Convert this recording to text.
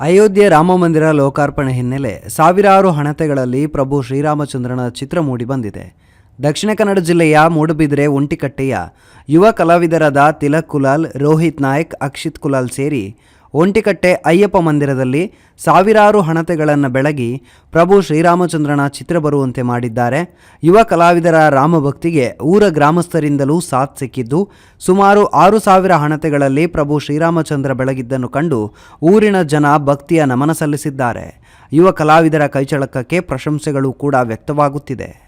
ಅಯೋಧ್ಯೆ ರಾಮಮಂದಿರ ಲೋಕಾರ್ಪಣೆ ಹಿನ್ನೆಲೆ ಸಾವಿರಾರು ಹಣತೆಗಳಲ್ಲಿ ಪ್ರಭು ಶ್ರೀರಾಮಚಂದ್ರನ ಚಿತ್ರ ಮೂಡಿಬಂದಿದೆ ದಕ್ಷಿಣ ಕನ್ನಡ ಜಿಲ್ಲೆಯ ಮೂಡುಬಿದಿರೆ ಒಂಟಿಕಟ್ಟೆಯ ಯುವ ಕಲಾವಿದರಾದ ತಿಲಕ್ ಕುಲಾಲ್, ರೋಹಿತ್ ನಾಯಕ್, ಅಕ್ಷಿತ್ ಕುಲಾಲ್ ಸೇರಿ ಒಂಟಿಕಟ್ಟೆ ಅಯ್ಯಪ್ಪ ಮಂದಿರದಲ್ಲಿ ಸಾವಿರಾರು ಹಣತೆಗಳನ್ನು ಬೆಳಗಿ ಪ್ರಭು ಶ್ರೀರಾಮಚಂದ್ರನ ಚಿತ್ರ ಬರುವಂತೆ ಮಾಡಿದ್ದಾರೆ. ಯುವ ಕಲಾವಿದರ ರಾಮಭಕ್ತಿಗೆ ಊರ ಗ್ರಾಮಸ್ಥರಿಂದಲೂ ಸಾಥ್ ಸಿಕ್ಕಿದ್ದು, ಸುಮಾರು ಆರು ಸಾವಿರ ಹಣತೆಗಳಲ್ಲಿ ಪ್ರಭು ಶ್ರೀರಾಮಚಂದ್ರ ಬೆಳಗಿದ್ದನ್ನು ಕಂಡು ಊರಿನ ಜನ ಭಕ್ತಿಯ ನಮನ ಸಲ್ಲಿಸಿದ್ದಾರೆ. ಯುವ ಕಲಾವಿದರ ಕೈಚಳಕಕ್ಕೆ ಪ್ರಶಂಸೆಗಳು ಕೂಡ ವ್ಯಕ್ತವಾಗುತ್ತಿದೆ.